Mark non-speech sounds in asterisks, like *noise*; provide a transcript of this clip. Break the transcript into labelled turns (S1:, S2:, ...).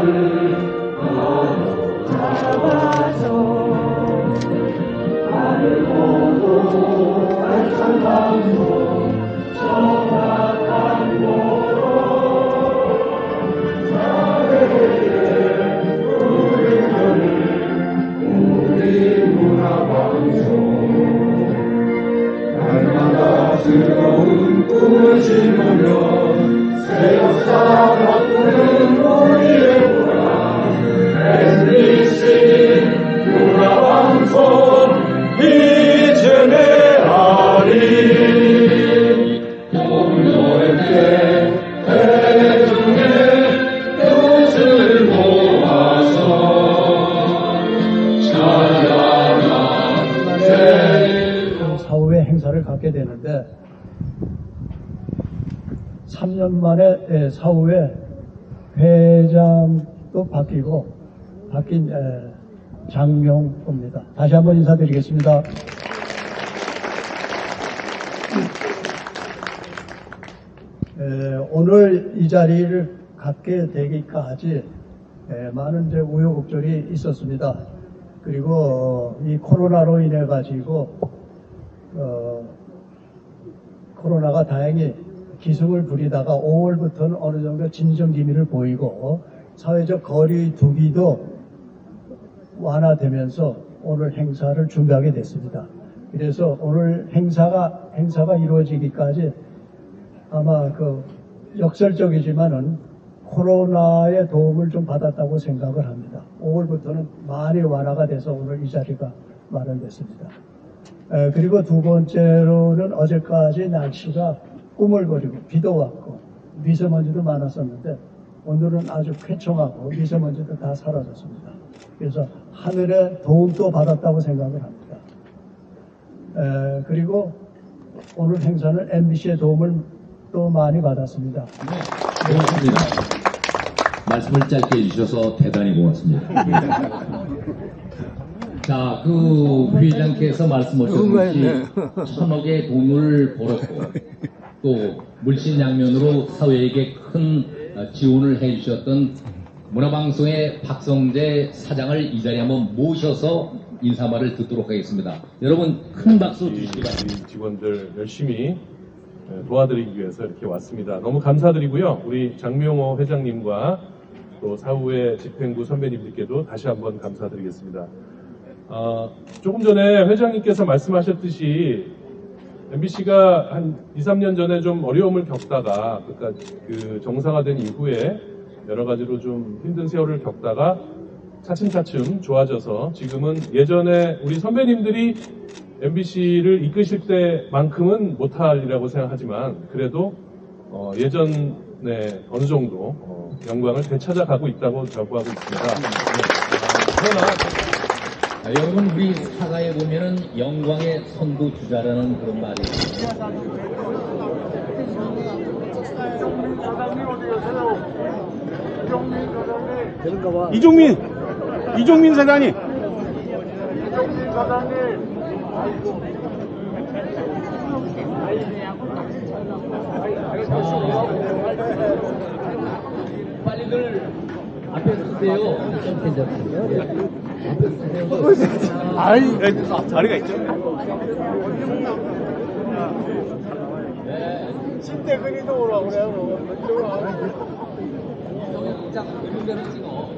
S1: Thank you. 행사를 갖게 되는데 3년 만에 예, 사후에 회장도 바뀌고 바뀐 예, 장명호입니다. 다시 한번 인사드리겠습니다. 에, 오늘 이 자리를 갖게 되기까지 에, 많은 우여곡절이 있었습니다. 그리고 어, 이 코로나로 인해 가지고 어, 코로나가 다행히 기승을 부리다가 5월부터는 어느 정도 진정 기미를 보이고 사회적 거리 두기도 완화되면서 오늘 행사를 준비하게 됐습니다. 그래서 오늘 행사가 행사가 이루어지기까지 아마 그 역설적이지만은 코로나의 도움을 좀 받았다고 생각을 합니다. 5월부터는 많이 완화가 돼서 오늘 이 자리가 마련됐습니다. 에, 그리고 두 번째로는 어제까지 날씨가 꾸물거리고 비도 왔고 미세먼지도 많았었는데 오늘은 아주 쾌청하고 미세먼지도 다 사라졌습니다. 그래서 하늘의 도움도 받았다고 생각을 합니다. 에, 그리고 오늘 행사는 MBC의 도움을 또 많이 받았습니다.
S2: 고맙습니다. 말씀을 짧게 해주셔서 대단히 고맙습니다. *laughs* 자, 그 회장께서 말씀하셨듯이 천억의 돈을 벌었고 또 물신양면으로 사회에게 큰 어, 지원을 해주셨던 문화방송의 박성재 사장을 이 자리에 한번 모셔서 인사말을 듣도록 하겠습니다. 여러분 큰 박수 주시기 바랍니다.
S3: 우리 직원들 열심히 에, 도와드리기 위해서 이렇게 왔습니다. 너무 감사드리고요. 우리 장명호 회장님과 또 사후의 집행부 선배님들께도 다시 한번 감사드리겠습니다. 아, 조금 전에 회장님께서 말씀하셨듯이 MBC가 한 2, 3년 전에 좀 어려움을 겪다가 그러니까 그 정상화된 이후에 여러 가지로 좀 힘든 세월을 겪다가 차츰차츰 좋아져서 지금은 예전에 우리 선배님들이 MBC를 이끄실 때만큼은 못할이라고 생각하지만 그래도 어, 예전에 어느 정도 어, 영광을 되찾아가고 있다고 자부하고 있습니다. 네. 아, 그러나
S2: 자, 여러분 우리 사가에 보면은 영광의 선두 주자라는 그런 말이 있습니다.
S4: 이종민 이종민 사장님
S2: 빨리들 앞에 쓰세요. 좀 괜찮습니다. 예. 앞에 쓰세요.
S4: 아이. 자리가 있죠? 신대근이도 오라 그래요
S2: 자, 이분들은 찍어.